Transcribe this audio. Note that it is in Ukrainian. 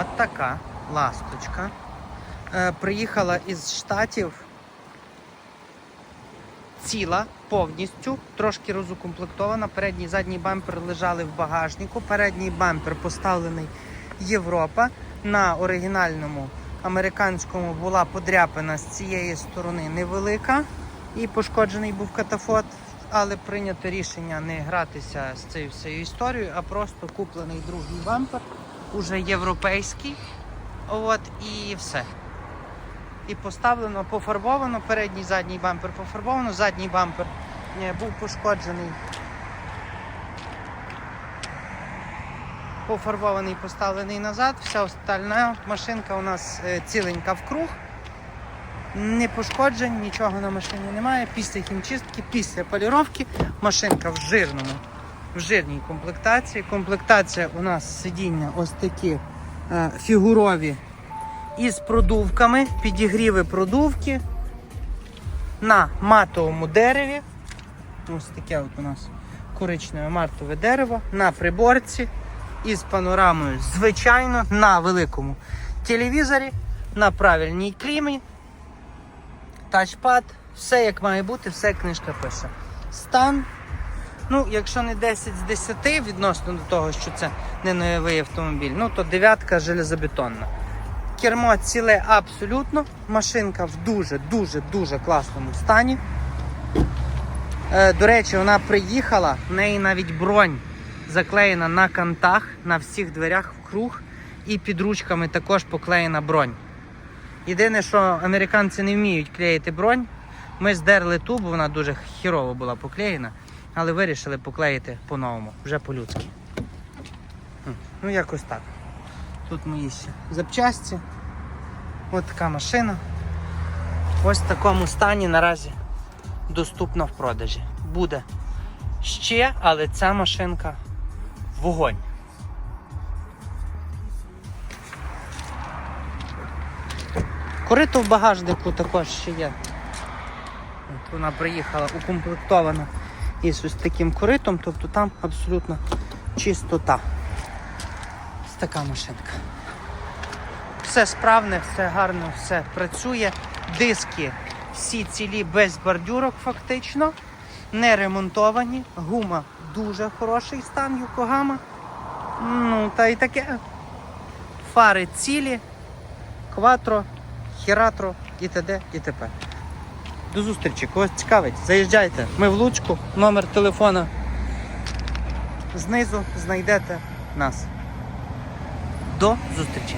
От така ласточка. Е, приїхала із штатів ціла повністю, трошки розукомплектована. Передній задній бампер лежали в багажнику. Передній бампер поставлений Європа. На оригінальному американському була подряпина з цієї сторони невелика і пошкоджений був катафот. Але прийнято рішення не гратися з цією всією історією, а просто куплений другий бампер, уже європейський. От і все. І поставлено, пофарбовано, передній задній бампер пофарбовано, задній бампер е, був пошкоджений. Пофарбований, поставлений назад. Вся остальна машинка у нас е, ціленька в круг. Не пошкоджень, нічого на машині немає. Після хімчистки, після поліровки машинка в жирному, в жирній комплектації. Комплектація у нас сидіння ось такі е, фігурові із продувками, підігріви продувки на матовому дереві. Ось таке от у нас коричневе матове дерево на приборці із панорамою, звичайно, на великому телевізорі, на правильній клімі, тачпад, все як має бути, все книжка пише. Стан. Ну, якщо не 10 з 10 відносно до того, що це не новий автомобіль, ну то дев'ятка железобетонна. Кермо ціле абсолютно. Машинка в дуже-дуже дуже класному стані. Е, до речі, вона приїхала, в неї навіть бронь заклеєна на кантах, на всіх дверях круг, і під ручками також поклеєна бронь. Єдине, що американці не вміють клеїти бронь. Ми здерли ту, бо вона дуже хірово була поклеєна, але вирішили поклеїти по-новому, вже по-людськи. Ну, якось так. Тут мої ще запчасті. Ось така машина. Ось в такому стані наразі доступна в продажі. Буде ще, але ця машинка вогонь. Корито в багажнику також ще є. От вона приїхала укомплектована із ось таким коритом, тобто там абсолютно чистота. Ось така машинка. Все справне, все гарно, все працює. Диски всі цілі без бордюрок фактично. Не ремонтовані. Гума дуже хороший стан Юкогама. Ну, та й таке. Фари цілі, кватро, хіратро і т.д. і т.п. До зустрічі. Когось цікавить, заїжджайте. Ми в Луцьку, номер телефона знизу знайдете нас. До зустрічі!